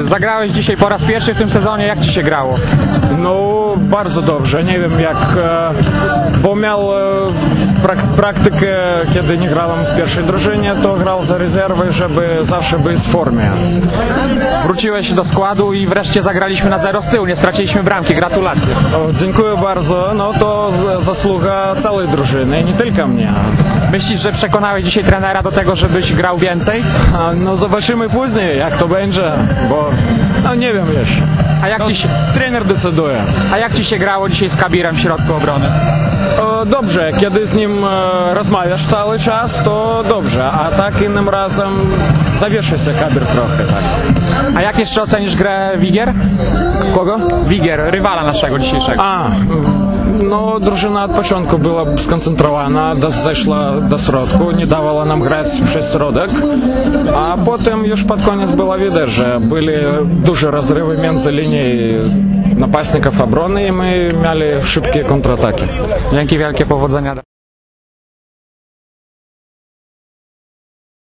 Y, Zagrałeś dzisiaj po raz pierwszy w tym sezonie, jak Ci się grało? No, bardzo dobrze. Nie wiem jak, e, bo miał e, praktykę, kiedy nie grałem w pierwszej drużynie, to grał za rezerwy, żeby zawsze być w formie. Wróciłeś do składu i wreszcie zagraliśmy na zero z tyłu, nie straciliśmy bramki, gratulacje. O, dziękuję bardzo. No to zasługa całej drużyny, nie tylko mnie. Myślisz, że przekonałeś dzisiaj trenera do tego, żebyś grał więcej? A, No zobaczymy później, jak to będzie, bo no, nie wiem jeszcze. A jak, ci się, Trener decyduje. a jak Ci się grało dzisiaj z Kabirem w środku obrony? O, Dobrze, kiedy z nim e, rozmawiasz cały czas, to dobrze, a tak innym razem zawiesza się kabir trochę. Tak. A jak jeszcze ocenisz grę Wigier? Kogo? Wigier, rywala naszego dzisiejszego. A, no drużyna od początku była skoncentrowana, zeszła do środku, nie dawała nam grać przez środek, a potem już pod koniec było widać, że były duże rozrywy między linią napastników obrony i my mieli szybkie kontrataki. Dzięki wielkie powodzenia.